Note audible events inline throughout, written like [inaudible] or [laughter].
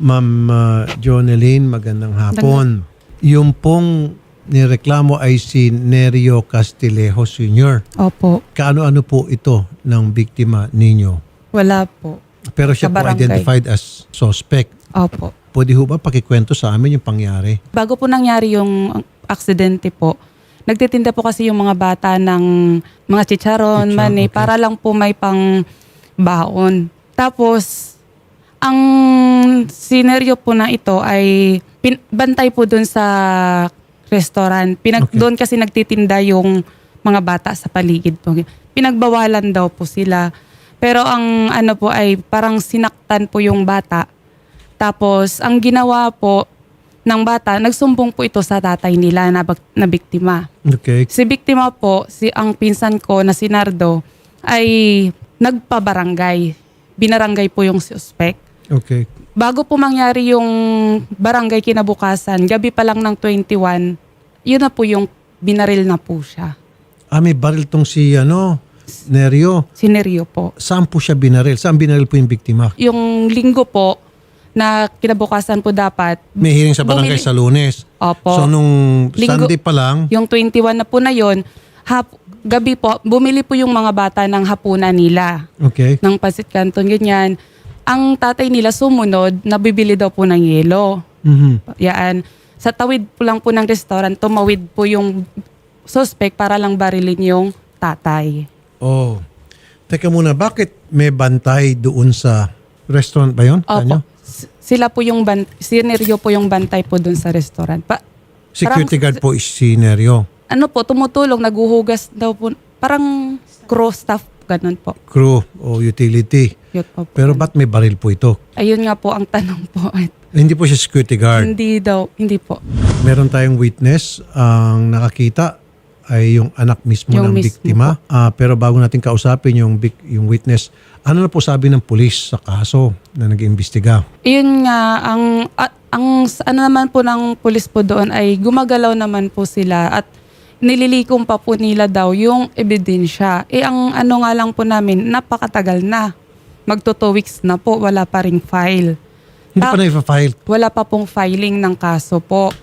Ma'am uh, Jonelyn, magandang hapon. Yung pong nireklamo ay si Nerio Castillejo Sr. Opo, Kaano-ano po ito ng biktima ninyo? wala po. Pero siya po identified as suspect. Opo. Pwede ho ba pakikwento sa amin yung pangyari? Bago po nangyari yung aksidente po, nagtitinda po kasi yung mga bata ng mga chicharon, Chicharon, mani, okay. para lang po may pang baon. Tapos, ang sineryo po na ito ay pin- bantay po dun sa restaurant. Pinag, Okay. Doon kasi nagtitinda yung mga bata sa paligid po. Pinagbawalan daw po sila. Pero ang ano po ay parang sinaktan po yung bata. Tapos ang ginawa po ng bata, nagsumbong po ito sa tatay nila na, na biktima. Okay. Si biktima po, si ang pinsan ko na si Nardo, ay nagpabarangay. Binarangay po yung suspect. Okay. Bago po mangyari yung barangay kinabukasan, gabi pa lang ng 21, yun na po yung binaril na po siya. Ah, may baril tong si ano, Nerio. Sineryo po. Saan po siya binaril? Saan binaril po yung biktima? Yung linggo po, na kinabukasan po dapat, May hearing sa barangay Bumili- sa lunes. opo. So nung Linggo- Sunday pa lang, Yung 21 na po na yon, hap, gabi po, bumili po yung mga bata ng hapunan nila, okay. ng pasit canton, ganyan. Ang tatay nila sumunod, nabibili daw po ng yelo. Mhm. Yaan. Sa tawid po lang po ng restaurant, tumawid po yung suspect para lang barilin yung tatay. Oh. Teka muna, bakit may bantay doon sa restaurant ba yun? Opo. S- Sila po yung ban sineryo po yung bantay po dun sa restaurant. Pa, Security Parang- guard po is si Nerio. ano po, tumutulong, naguhugas daw po, parang crew staff, ganun po. Crew o utility. Yun po po. Pero ba't may baril po ito? Ayun nga po ang tanong po. [laughs] Hindi po siya security guard. Hindi daw, hindi po. Meron tayong witness. Ang nakakita ay yung anak mismo Yung ng mismo biktima. Ah, pero bago natin kausapin yung, bik- yung witness, ano na po sabi ng pulis sa kaso na nag-iimbestiga? Yun nga, ang, a- ang s- ano naman po ng pulis po doon ay gumagalaw naman po sila at nililikom pa po nila daw yung ebidensya. Eh ang ano nga lang po namin, napakatagal na. Magto two weeks na po, wala pa ring file. Hindi pa na-file. Wala pa pong filing ng kaso po.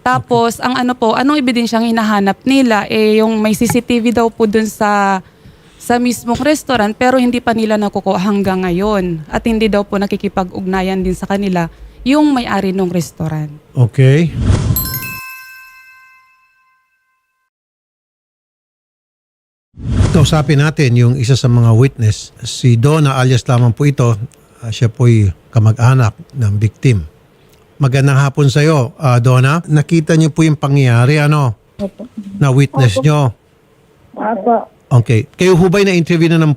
Tapos, ang ano po, anong ebidensyang hinahanap nila? Eh, yung may CCTV daw po dun sa sa mismong restaurant pero hindi pa nila nakukuha hanggang ngayon. At hindi daw po nakikipag-ugnayan din sa kanila yung may-ari ng restaurant. Okay. Kausapin natin yung isa sa mga witness, si Donna alias lamang po ito. Ah, siya po'y kamag-anak ng victim. Magandang hapon sa iyo, Donna. Nakita niyo po yung pangyayari, ano? Na witness niyo. Apo. Okay. Kayo hubay na interview na ng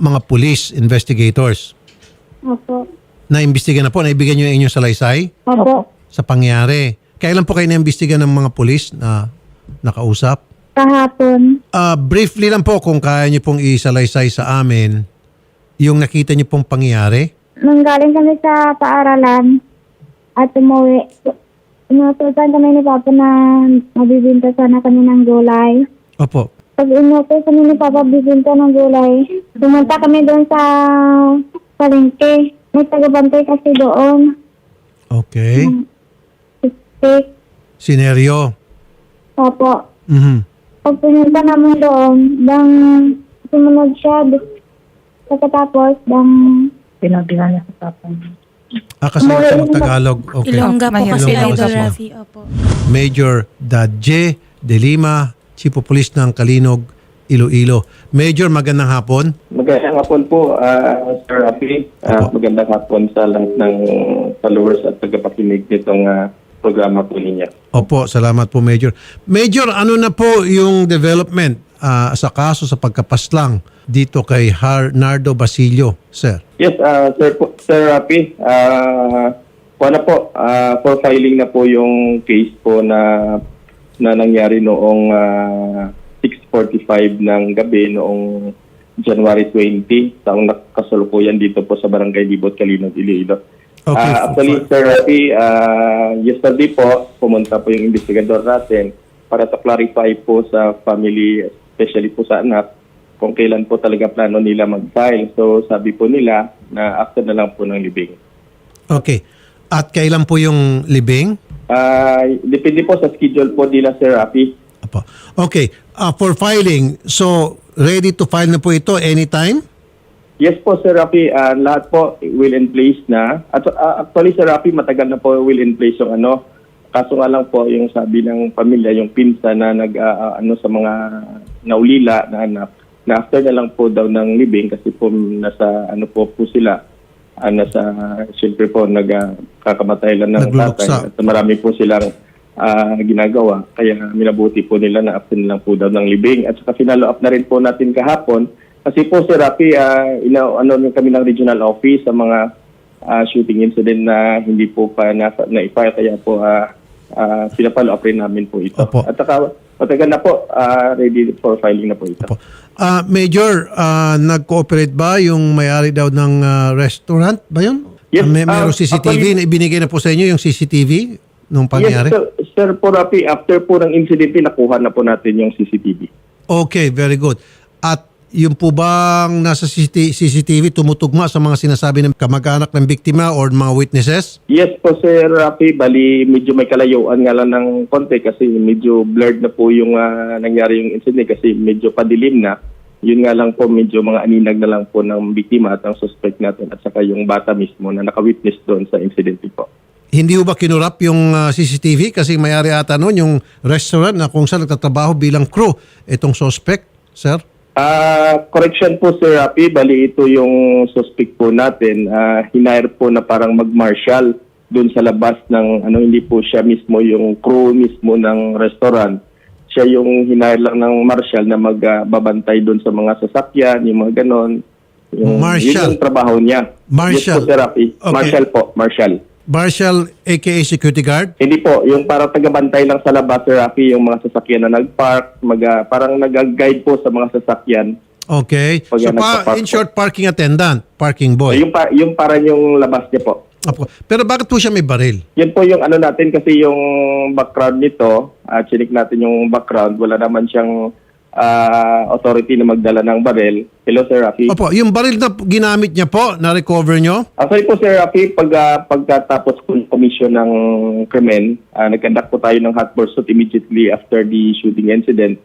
mga police investigators. Opo. Na-imbestiga na po, naibigyan niyo yung inyong salaysay Opo. sa pangyayari. Kailan po kayo na-imbestiga ng mga police na nakausap? Kahapon. Ah, briefly lang po kung kaya niyo pong isalaysay sa amin yung nakita niyo pong pangyayari. Nung galing kami sa paaralan at umuwi, inutusan kami ni Papa na mabibinta sana kami ng gulay. Opo. Pag inutos kami ni Papa bibinta ng gulay, pumunta kami doon sa palengke. May tagabantay kasi doon. Okay. Stick. Sineryo. Opo. Mhm. Pag pumunta namin doon, dang sumunod siya. Pagkatapos, dang Pinabihan niya sa papa niya. Ah, kasi Umuwi ito na- Tagalog. Okay. Ilongga po kasi Ilongga Idol po. Rafi. Opo. Major Dadje De Lima, Chief of Police ng Kalinog, Iloilo. Major, magandang hapon. Magandang hapon po, ah, Sir Rafi. Ah, Opo. magandang hapon sa lahat ng followers at tagapakinig nitong ah, programa po ninyo. Opo, salamat po Major. Major, ano na po yung development ah, sa kaso sa pagkapaslang dito kay Har Nardo Basilio, sir? Yes, ah, Sir, po, Sir Rafi, ah, wala po, ah, for filing na po yung case po na na nangyari noong ah, 6.45 ng gabi noong January 20, taong nakasalukuyan dito po sa Barangay Libot, Calinog, Iloilo. Okay. Ah, actually, Sir Rafi, ah, yesterday po, pumunta po yung investigador natin para to clarify po sa family, especially po sa anak, kung kailan po talaga plano nila mag-file. So, sabi po nila na after na lang po ng libing. Okay. At kailan po yung libing? Ah, depende po sa schedule po nila, Sir Rafi. Apo. Okay. Ah, for filing, so ready to file na po ito anytime? Yes po, Sir Rafi. Ah, lahat po will in place na. At ah, actually, Sir Rafi, matagal na po will in place yung ano. Kaso nga lang po, yung sabi ng pamilya, yung pinsa na nag, ah, ano, sa mga naulila na anak, na after na lang po daw ng libing kasi po nasa, ano po po sila, ah, nasa, siyempre po, nagkakamatay lang ng tatay. At marami po silang ah, ginagawa. Kaya minabuti po nila na after na lang po daw ng libing. At saka finalo up na rin po natin kahapon. Kasi po si Rafi, uh, ina, ano kami ng regional office sa mga ah, shooting incident na hindi po pa na, na-file. Kaya po uh, uh, pinapalo up rin namin po ito. Opo. At saka matagal na po, ah, ready for filing na po ito. Po. Ah, Major, ah, nag-cooperate ba yung may-ari daw ng ah, restaurant ba yun? Yes, Ah, may mayroong ah, CCTV na ibinigay na po sa inyo yung CCTV nung Yes, pangyari? sir, sir po Rafi, after po ng incident, nakuha na po natin yung CCTV. Okay, very good. At yung po bang nasa CCT- CCTV tumutugma sa mga sinasabi ng kamag-anak ng biktima or mga witnesses? Yes po Sir Rafi, bali medyo may kalayuan nga lang ng konti kasi medyo blurred na po yung ah, nangyari yung incident kasi medyo padilim na. Yun nga lang po medyo mga aninag na lang po ng biktima at ang suspect natin at saka yung bata mismo na nakawitness doon sa incident po. Hindi ho ba kinurap yung ah, CCTV? Kasi may-ari ata noon yung restaurant na kung saan nagtatrabaho bilang crew itong suspect, sir? Ah, correction po Sir Rafi, bali ito yung suspect po natin. Ah, hinire po na parang mag-marshal doon sa labas ng ano hindi po siya mismo yung crew mismo ng restaurant. Siya yung hinire lang ng marshal na magbabantay doon sa mga sasakyan, yung mga ganon. Yung, Marshal? Yun yung trabaho niya. Marshal. Yes po Sir Rafi. Okay. Marshal po, marshal. Marshal aka security guard? Hindi po, yung parang tagabantay lang sa labas, Sir Rafi, yung mga sasakyan na nag-park, mag, ah, parang nag-guide po sa mga sasakyan. Okay. Pag So yan pa, nagpa-park in po. short, parking attendant, parking boy. Yung, pa, yung parang yung labas niya po. Apo. Pero bakit po siya may baril? Yun po yung ano natin kasi yung background nito, uh, chinik natin yung background, wala naman siyang ah, authority na magdala ng barel. Hello Sir Rafi. Opo, yung baril na ginamit niya po, na-recover nyo? Actually po Sir Rafi, pag, ah, pagkatapos po commission ng krimen, uh, nagkandak po tayo ng hot pursuit immediately after the shooting incident.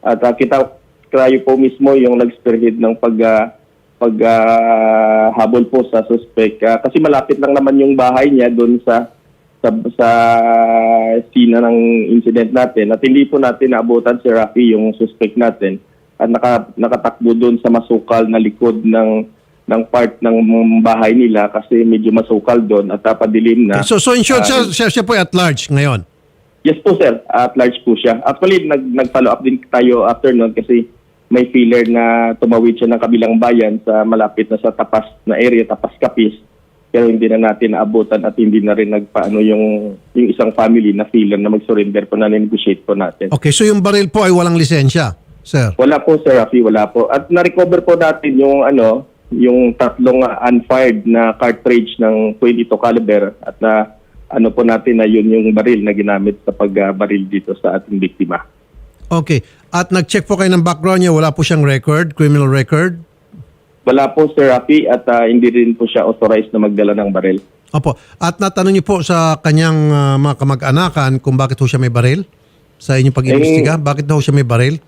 At ah, kita tayo po mismo yung nag-spearhead ng pag ah, pag ah, habol po sa suspect. Ah, kasi malapit lang naman yung bahay niya doon sa sa, sa sina ng incident natin at hindi po natin naabutan si Rafi yung suspect natin at naka, nakatakbo doon sa masukal na likod ng ng part ng bahay nila kasi medyo masukal doon at napadilim na. So, so in short, Ah, siya, siya, po at large ngayon. Yes po sir, at large po siya. Actually, nag, nag-follow up din tayo after nun kasi may feeler na tumawid siya ng kabilang bayan sa malapit na sa tapas na area, tapas kapis. Pero hindi na natin naabutan at hindi na rin nagpaano yung, yung isang family na feeler na mag-surrender po na negotiate po natin. Okay, so yung baril po ay walang lisensya, sir. Wala po Sir Rafi, wala po. At na-recover po natin yung ano, yung tatlong unfired na cartridge ng 22 caliber at na ano po natin na yun yung baril na ginamit sa pagbaril dito sa ating biktima. Okay. At nag-check po kayo ng background niya, wala po siyang record, criminal record? Wala po Sir Rafi at ah, hindi rin po siya authorized na magdala ng baril. Opo. At natanong niyo po sa kanyang ah, mga kamag-anakan kung bakit ho siya may baril? Sa inyong pag-imbestiga, bakit daw siya may baril?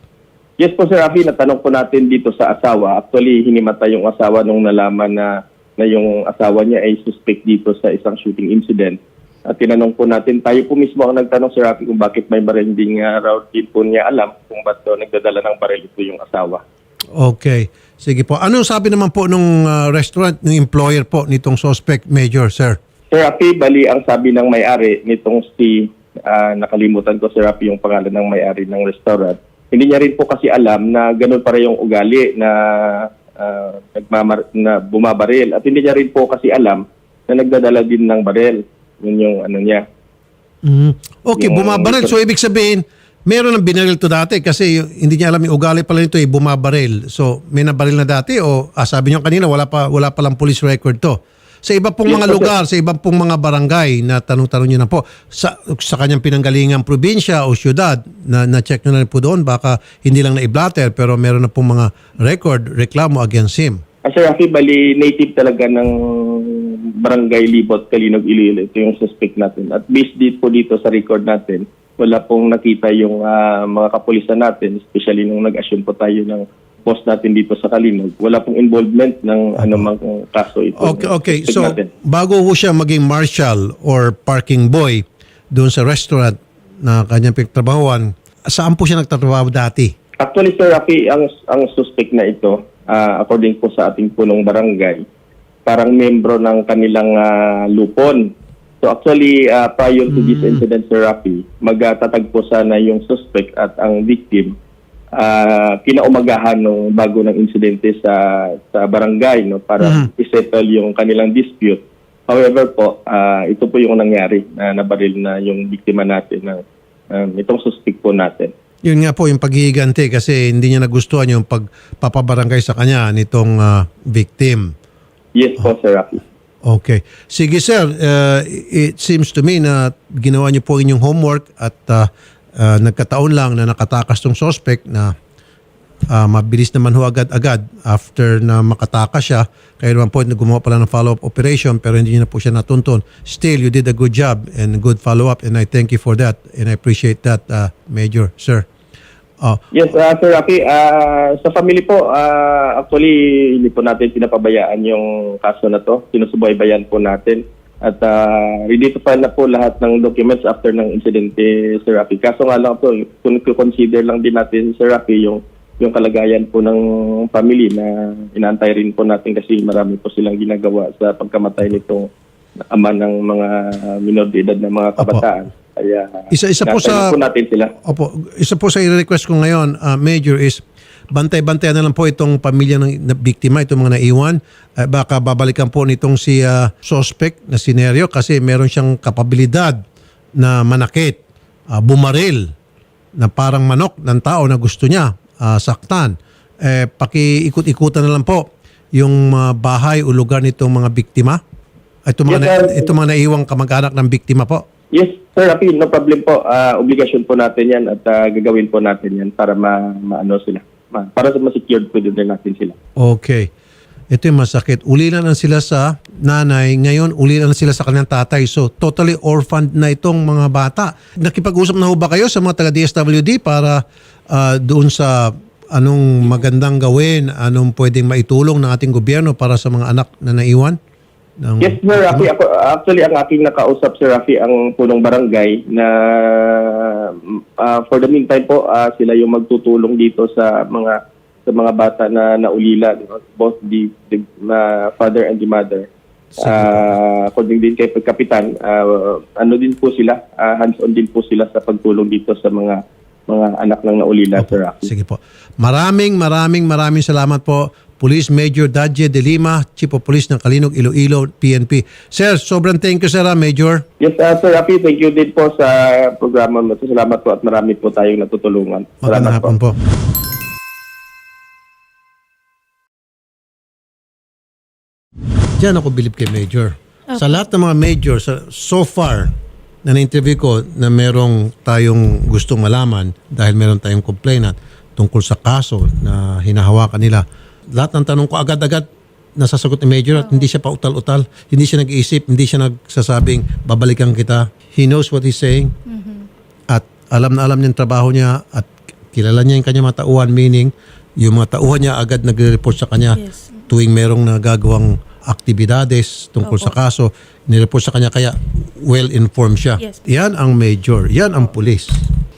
Yes po Sir Rafi, natanong po natin dito sa asawa. Actually, hinimatay yung asawa nung nalaman na na yung asawa niya ay suspect dito sa isang shooting incident. At tinanong po natin, tayo po mismo ang nagtanong Sir Rafi kung bakit may baril. Hindi nga raw din po niya alam kung ba't daw nagdadala ng baril ito yung asawa. Okay. Sige po. Ano sabi naman po nung ah, restaurant, ng employer po nitong suspect, Major, sir? Sir Rafi, bali ang sabi ng may-ari nitong si, ah, nakalimutan ko Sir Rafi yung pangalan ng may-ari ng restaurant. Hindi niya rin po kasi alam na ganun pa rin yung ugali na, ah, nagmamar- na bumabaril. At hindi niya rin po kasi alam na nagdadala din ng baril. Yun yung ano niya. Mhm. Okay, Yung- bumabaril. So, ibig sabihin, meron ng binaril to dati kasi hindi niya alam yung ugali pala nito, eh, bumabaril. So, may nabaril na dati o ah, sabi niyo kanina, wala pa, wala palang police record to. Sa iba pong Yes, mga sir. lugar, sa iba pong mga barangay na tanong-tanong niyo na po, sa, sa kanyang pinanggalingang probinsya o syudad, na, na-check niyo na rin po doon, baka hindi lang na i-blatter, pero meron na pong mga record, reklamo against him. Ah, Sir bali native talaga ng Barangay Libot, Kalinog, Iloilo. Ito yung suspect natin. At based dito po dito sa record natin, wala pong nakita yung ah, mga kapulisan natin, especially nung nag-assume po tayo ng post natin dito sa Kalinog. Wala pong involvement ng anumang kaso ito. Okay, okay. So, natin. bago ho siya maging marshal or parking boy doon sa restaurant na kanyang pinagtrabahuan, saan po siya nagtatrabaho dati? Actually, Sir Rafi, ang, ang suspect na ito, ah, according po sa ating punong barangay, parang membro ng kanilang ah, lupon. So actually, ah, prior to this incident, Sir Rafi, magtatag po sana yung suspect at ang victim ah, kinaumagahan nung bago ng insidente sa sa barangay no para isettle yung kanilang dispute. However po, ah, ito po yung nangyari na nabaril na yung biktima natin ng um, itong suspect po natin. Yun nga po yung paghihiganti kasi hindi niya nagustuhan yung pagpapabarangay sa kanya nitong ah, victim. Yes po, Sir Rafi. Okay. Sige sir, uh, it seems to me na ginawa niyo po inyong homework at uh, uh, nagkataon lang na nakatakas tong suspect na uh, mabilis naman ho agad-agad after na makatakas siya. Kaya naman po gumawa pala ng follow-up operation pero hindi niyo na po siya natuntun. Still, you did a good job and good follow-up and I thank you for that and I appreciate that, uh, Major, sir. Oh, Yes, uh, Sir Rafi, ah, sa family po, ah, actually, hindi po natin pinapabayaan yung kaso na to. Sinusubaybayan po natin. At uh, ready to file na po lahat ng documents after ng insidente, Sir Rafi. Kaso nga lang po, kung consider lang din natin, Sir Rafi, yung yung kalagayan po ng family na inaantay rin po natin kasi marami po silang ginagawa sa pagkamatay nitong ama ng mga minor de edad na mga kabataan. Kaya Isa-isa po sa- po natin sila. Opo, isa po sa i-request ko ngayon, uh, Major, is bantay-bantayan na lang po itong pamilya ng na biktima, itong mga naiwan. Uh, baka babalikan po nitong si uh, suspect na si Nerio kasi meron siyang kapabilidad na manakit, uh, bumaril, na parang manok ng tao na gusto niya uh, saktan. Eh, pakiikot-ikutan na lang po yung uh, bahay o lugar nitong mga biktima. Itong mga, Yes, na, sir. itong mga naiwang kamag-anak ng biktima po. Yes, Sir Rafi, no problem po. Ah, obligasyon po natin yan at ah, gagawin po natin yan para ma, maano sila. Ma, para sa ma-secured po din natin sila. Okay. Ito yung masakit. Ulilan na sila sa nanay. Ngayon, ulilan na sila sa kanilang tatay. So, totally orphaned na itong mga bata. Nakipag-usap na ho ba kayo sa mga taga-DSWD para ah, doon sa anong magandang gawin, anong pwedeng maitulong ng ating gobyerno para sa mga anak na naiwan? Ng, Yes, Sir Rafi. Ako, actually, ang aking nakausap, Sir Rafi, ang punong barangay na ah, for the meantime po, ah, sila yung magtutulong dito sa mga sa mga bata na naulila, di ba? both the, the ah, father and the mother. Ah, according din kay Kapitan, ah, ano din po sila, ah, hands-on din po sila sa pagtulong dito sa mga mga anak ng naulila, Sir Rafi. Sige po. Maraming, maraming, maraming salamat po. Police Major Dadje De Lima, Chief of Police ng Kalinog, Iloilo, PNP. Sir, sobrang thank you, sir, ah, Major. Yes, uh, Sir Rafi, thank you din po sa programa mo. Salamat po at marami po tayong natutulungan. Magandang Salamat hapon po. Diyan ako bilib kay Major. Sa lahat ng mga Major, sa, so far, na na-interview ko na merong tayong gustong malaman dahil meron tayong complainant tungkol sa kaso na hinahawakan nila. Lahat ng tanong ko agad-agad nasasagot ni Major at hindi siya pautal-utal, hindi siya nag-iisip, hindi siya nagsasabing babalikan kita. He knows what he's saying at alam na alam niya trabaho niya at kilala niya yung kanyang mga tauhan meaning yung mga tauhan niya agad nagre-report sa kanya Yes. tuwing merong nagagawang aktibidades tungkol sa kaso nireport sa kanya kaya well-informed siya. Yes. Yan ang major. Yan ang pulis.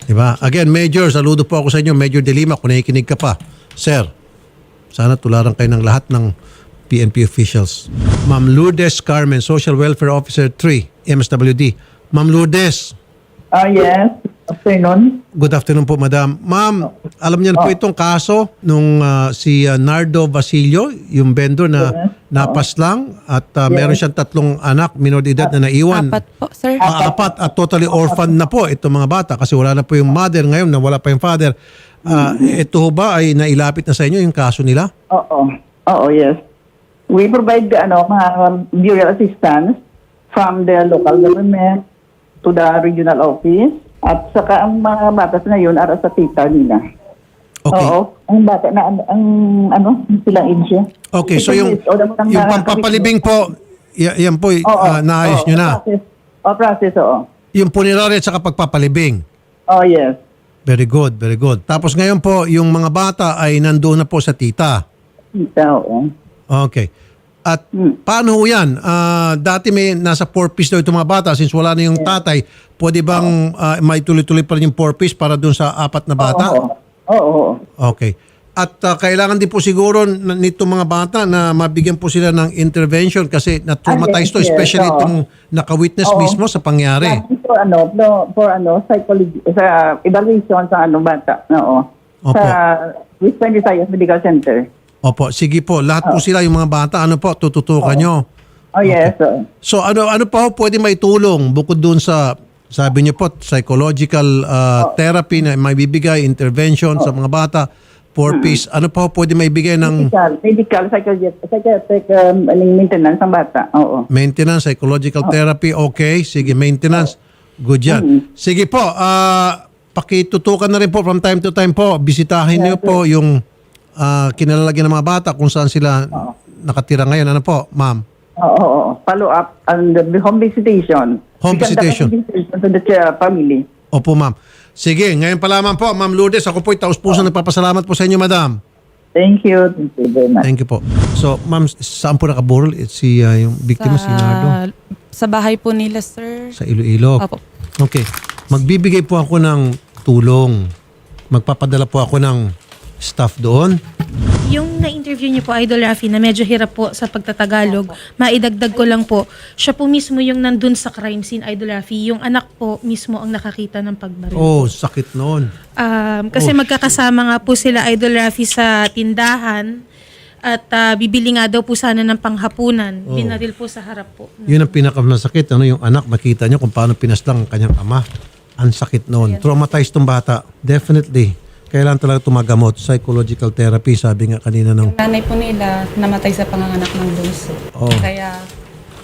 Diba? Again, Major, saludo po ako sa inyo. Major De Lima, kung nakikinig ka pa. Sir, sana tularan kayo ng lahat ng PNP officials. Ma'am Lourdes Carmen, Social Welfare Officer 3, MSWD. Ma'am Lourdes, Ah, yes. Afternoon. Good afternoon po, madam. Ma'am, alam niyo na po itong kaso nung ah, si ah, Nardo Basilio, yung vendor na napas lang at ah, meron siyang tatlong anak, minor de edad na naiwan. Apat po, sir. Ah, apat at totally orphan na po itong mga bata kasi wala na po yung mother ngayon na wala pa yung father. Ah, ito ho ba ay nailapit na sa inyo yung kaso nila? Oo. Oo, yes. We provide the, ano, mga um, burial assistance from the local government to the regional office at saka ang mga batas na yun ara sa tita nila. Okay. Oo. Ang bata na, ang, ang ano, silang age. Okay, so yung, yung pampapalibing po, y- yan po, ah, naayos nyo na. Process. Oh, process, oo. Yung punerarya at saka pagpapalibing. Oh, yes. Very good, very good. Tapos ngayon po, yung mga bata ay nandoon na po sa tita. Kita, oo. Okay. At Hmm. paano ho yan? Ah, dati may nasa 4-piece daw itong mga bata. Since wala na yung tatay, pwede bang ah, may tuloy-tuloy pa rin yung 4-piece para dun sa apat na bata? Oo. Oo. oo. Okay. At ah, kailangan din po siguro n- nitong mga bata na mabigyan po sila ng intervention kasi na-traumatize to, especially oo. itong naka-witness Oo. mismo sa pangyari. For ano, no, for ano, psychology, sa evaluation sa ano bata, oo. Opo. Sa West Point Visayas Medical Center. Opo, sige po. Lahat po sila, yung mga bata, ano po, tututukan nyo. Oh, yes. oo. So ano ano pa ho pwede maitulong bukod doon sa sabi niyo po psychological uh, therapy na may bibigay intervention sa mga bata four piece ano pa ho pwede maibigay ng Medical, medical, psychological, psychiatric um, maintenance ng bata. Oo. maintenance psychological therapy okay sige maintenance good yan sige po ah pakitutukan na rin po from time to time po bisitahin niyo po yung ah, kinalalagyan ng mga bata kung saan sila nakatira ngayon ano po ma'am Oo, oo, oo. Follow up on the home visitation. Home We conduct visitation. home visitation to the uh, family. Opo, ma'am. Sige, ngayon pa lamang po, Ma'am Lourdes. Ako po'y taus-puso nagpapasalamat po sa inyo, madam. Thank you. Thank you very much. Thank you po. So, ma'am, saan po nakaburol? It's si, uh, yung biktima, si Nardo, sa bahay po nila, sir. sa Iloilo. Opo. Okay. Magbibigay po ako ng tulong. Magpapadala po ako ng staff doon. Yung na-interview niyo po, Idol Rafi, na medyo hirap po sa pagtatagalog, maidagdag ko lang po, siya po mismo yung nandun sa crime scene, Idol Rafi. Yung anak po mismo ang nakakita ng pagbaril. Oh, sakit noon. Um, kasi Oh. magkakasama nga po sila, Idol Rafi, sa tindahan at ah, bibili nga daw po sana ng panghapunan. Oh. Binaril po sa harap po. Yun ang pinakamasakit. Ano, yung anak, makita nyo kung paano pinaslang ang kanyang ama. Ang sakit noon. Traumatized tong bata. Definitely. Kailangan talaga tumagamot. Psychological therapy, sabi nga kanina ng Nanay po nila namatay sa panganganak ng bunso. Oh. Kaya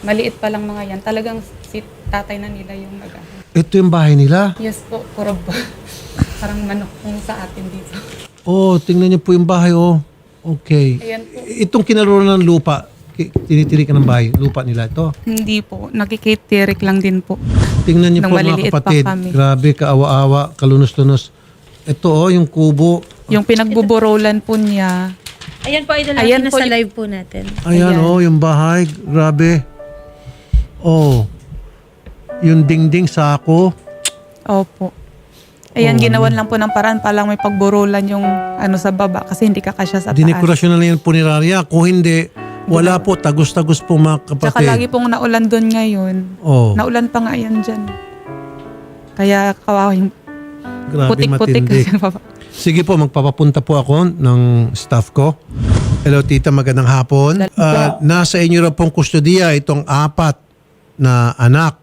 maliit pa lang mga yan. Talagang si tatay na nila yung nag Ito yung bahay nila. Yes po, kurob po. [laughs] Parang manok kung sa atin dito. Oh, tingnan niyo po yung bahay, oh. Okay. Ayan po. Itong kinaroon ng lupa, ki- tinitirikan ng bahay, lupa nila ito. Hindi po. Nakikitirik lang din po. Tingnan niyo Nung po mga maliliit pa kapatid. kami. Grabe, kaawa-awa, kalunos-lunos. Ito, oh, yung kubo. Yung pinagbuborolan po niya, Ayan po, Idol Ayan po nasa yung- live po natin. Ayan, Ayan. oh, yung bahay. Grabe. Oh. Yung dingding sako. Opo. Ayan, Oh. ginawan lang po ng paraan palang may pagburulan yung ano sa baba kasi hindi kakasya sa taas. Dinekorasyon na lang yung punerarya. Kung hindi, wala po. Tagus-tagus po mga Tsaka kapatid. lagi pong naulan doon ngayon. Oh, Naulan pa nga yan dyan. Kaya kawawing grabe putik-putik matindi. kasi baba. Sige po, magpapapunta po ako ng staff ko. Hello tita, magandang hapon. Ah, nasa inyo raw pong kustodiya itong apat na anak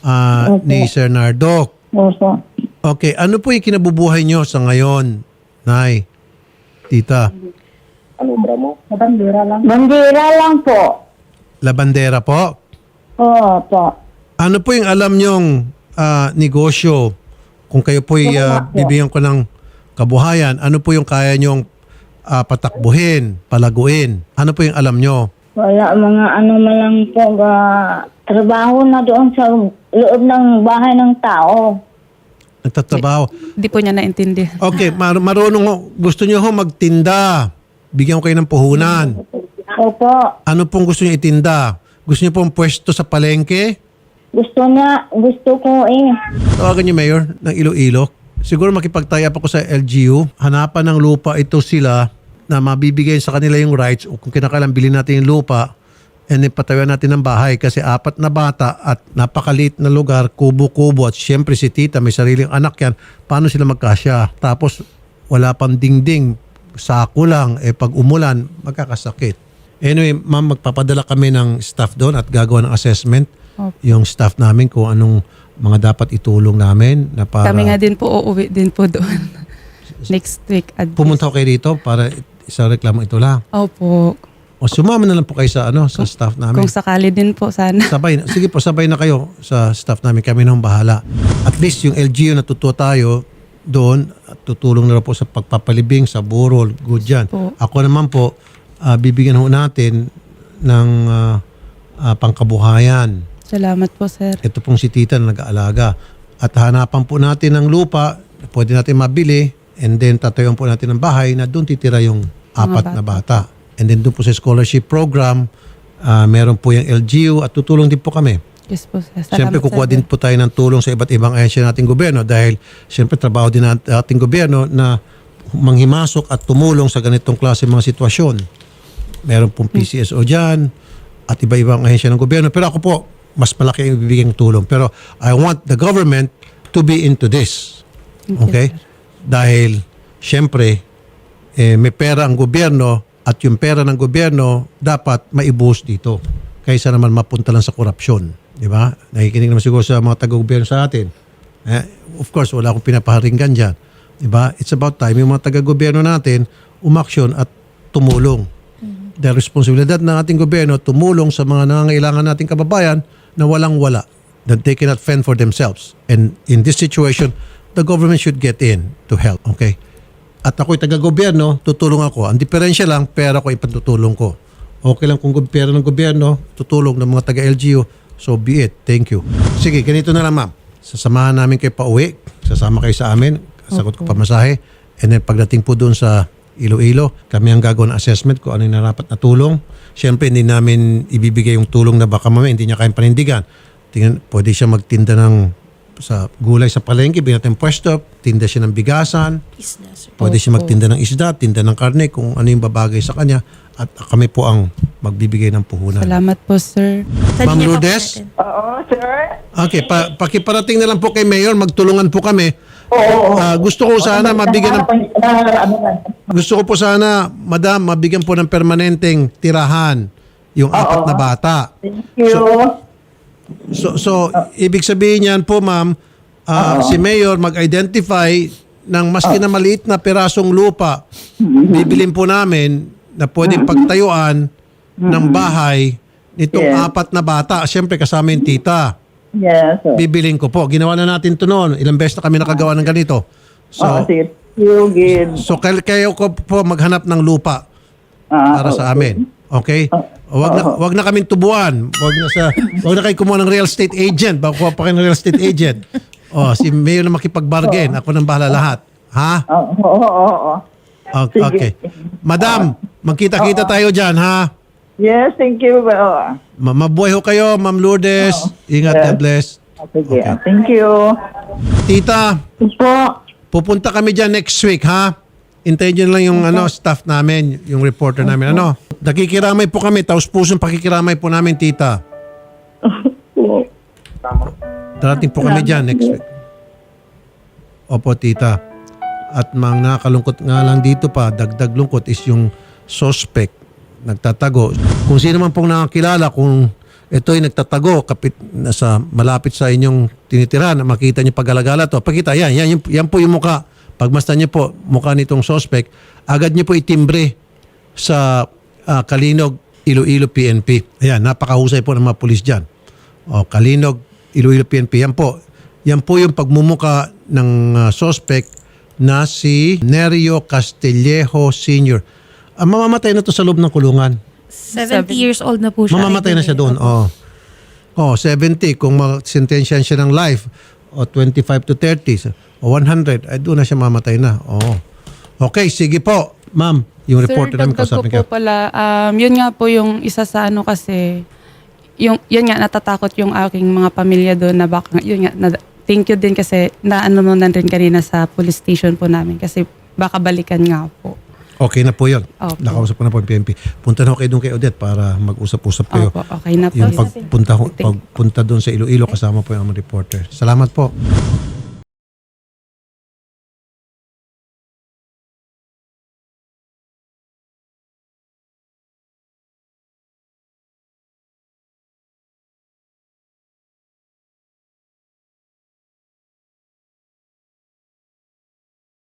ah, ni Sir Nardo. Opo. Okay, ano po yung kinabubuhay nyo sa ngayon, Nay? Tita, Bandera lang. Bandira lang po. labandera po. Opo. Ano po yung alam nyong ah, negosyo? Kung kayo po bibigyan ko ng kabuhayan, ano po yung kaya nyong ah, patakbuhin, palaguin? Ano po yung alam nyo? Wala mga ano man lang po ga trabaho na doon sa loob ng bahay ng tao. Nagtatrabaho. Hindi po niya naintindihan. Okay, mar- marunong ho. Gusto nyo ho magtinda. Bigyan ko kayo ng puhunan. Opo. Ano pong gusto nyo itinda? Gusto nyo pong pwesto sa palengke? Gusto na, gusto ko eh. Tawagan niyo Mayor ng Iloilo. Siguro makipagtayap ako sa LGU. Hanapan ng lupa ito sila na mabibigay sa kanila yung rights o kung kinakailan bilhin natin yung lupa and then patayan natin ng bahay kasi apat na bata at napakaliit na lugar, kubo-kubo at syempre si tita may sariling anak yan. Paano sila magkasya? Tapos wala pang dingding, sako lang, eh pag umulan, magkakasakit. Anyway, ma'am, magpapadala kami ng staff doon at gagawa ng assessment yung staff namin kung anong mga dapat itulong namin na para Kami nga din po uuwi din po doon. [laughs] Next week. Ad- pumunta ko kayo dito para isa reklamo ito lang. Opo. O sumama na lang po kayo sa ano sa staff namin. Kung sakali din po sana. Sabay, sige po, sabay na kayo sa staff namin. Kami nang bahala. At least yung LGU natutuwa tayo, doon at tutulong na rin po sa pagpapalibing sa burol, good yan. po. Ako naman po, ah, bibigyan ho natin ng ah, ah, pangkabuhayan. Salamat po, sir. Ito pong si tita na nag-aalaga. At hanapan po natin ng lupa, pwede natin mabili, and then tatayuan po natin ng bahay na doon titira yung apat na bata. And then doon po sa scholarship program, ah, meron po yung LGU at tutulong din po kami. Yes po, sir. Salamat, Siyempre, kukuha sir. din po tayo ng tulong sa iba't ibang ahensya nating gobyerno dahil siyempre trabaho din ng ating gobyerno na manghimasok at tumulong sa ganitong klase mga sitwasyon. Meron pong PCSO dyan at iba-ibang ahensya ng gobyerno. Pero ako po, mas malaki ang ibibigay tulong. Pero I want the government to be into this. Okay? Dahil, siyempre, eh, may pera ang gobyerno at yung pera ng gobyerno dapat maibuhos dito. Kaysa naman mapunta lang sa korupsyon. Di ba? Nakikinig naman siguro sa mga taga-gobyerno sa atin. Eh, of course, wala akong pinapaharinggan dyan. Di ba? It's about time yung mga taga-gobyerno natin umaksyon at tumulong. Dahil responsibilidad ng ating gobyerno tumulong sa mga nangangailangan nating kababayan na walang-wala. That they cannot fend for themselves. And in this situation, the government should get in to help. Okay? At ako'y taga-gobyerno, tutulong ako. Ang diferensya lang, pera ko ipatutulong ko. Okay lang kung pera ng gobyerno, tutulong ng mga taga-LGU, so be it. Thank you. Sige, ganito na lang ma'am. Sasamahan namin kayo pa uwi. Sasama kayo sa amin. Sagot ko pamasahe. And then pagdating po doon sa Iloilo, kami ang gagawin ng assessment kung ano yung narapat na tulong. Siyempre, hindi namin ibibigay yung tulong na baka mamaya hindi niya kayang panindigan. Tingnan, pwede siya magtinda ng sa gulay sa palengke, bigyan natin pwesto, tinda siya ng bigasan, Isda, sir. Pwede siya magtinda ng isda, tinda ng karne, kung ano yung babagay sa kanya. At kami po ang magbibigay ng puhunan. Salamat po, sir. Ma'am Lourdes? Oo, sir. Okay, pa, pakiparating na lang po kay Mayor, magtulungan po kami. Oo. Ah, gusto ko sana mabigyan ng Ano na? gusto ko po sana, madam, mabigyan po ng permanenteng tirahan yung apat na bata. Thank you. So, so ibig sabihin niyan po, ma'am, ah, si Mayor mag-identify ng maski na maliit na pirasong lupa, bibilin po namin na pwedeng pagtayuan ng bahay nitong Yes. apat na bata. Siyempre kasama yung tita. Yes, sir. Bibilin ko po. Ginawa na natin to noon. Ilang beses na kami nakagawa ng ganito. So, Oo, sige. You give. so kay- kayo ko po maghanap ng lupa Ah, para sa okay. amin. Okay? Wag na wag na kaming tubuan. Wag na sa wag na kayo kumuha ng real estate agent. Baka kuha pa kayo ng real estate agent. Oh, si Mayor na makipag-bargain. Ako nang bahala lahat. Ha? Oo, oo, oo, oo. Okay. Sige. okay. Madam, magkita-kita tayo diyan, ha? Yes, thank you. Oo. Ma- mabuhay ho kayo, Ma'am Lourdes. Ingat, Yes. God bless. Sige, Okay. thank you. Tita, Po. pupunta kami diyan next week, ha? Hintayin nyo lang yung ano, staff namin, yung reporter namin. Ano? Nakikiramay po kami. Taos pusong pakikiramay po namin, tita. [laughs] Darating po kami dyan next week. Opo, tita. At mang nakakalungkot nga lang dito pa, dagdag lungkot is yung suspect nagtatago. Kung sino man pong nakakilala, kung ito ay nagtatago, kapit, nasa, malapit sa inyong tinitirahan, makita niyo pag-alagala to. Pakita, yan, yan, yan, yan po yung muka. Pagmastan niyo po, mukha nitong suspect, agad niyo po itimbre sa ah, Kalinog, Iloilo PNP. Ayan, napakahusay po ng mga pulis dyan. O, Kalinog, Iloilo PNP. Yan po. Yan po yung pagmumuka ng ah, suspect na si Nerio Castillejo Sr. Ah, mamamatay na to sa loob ng kulungan. 70 years old na po siya. Mamamatay na siya doon. Oh. Oh, 70 kung mag-sentensyan siya ng life o 25 to 30 o 100 ay doon na siya mamatay na. Oh. Okay, sige po. Ma'am, yung reporter namin dagdag kausapin ko ka. po pala, um, yun nga po yung isa sa ano kasi, yung, yun nga, natatakot yung aking mga pamilya doon na baka, yun nga, na, thank you din kasi na ano mo na rin kanina sa police station po namin kasi baka balikan nga po. Okay na po yun. Opo. Nakausap ko na po yung PNP. Punta na ho kayo doon kay Odette para mag-usap-usap kayo. Opo, okay na po. Yung pagpunta, ho- pagpunta doon sa Iloilo kasama po yung aming reporter. Salamat po.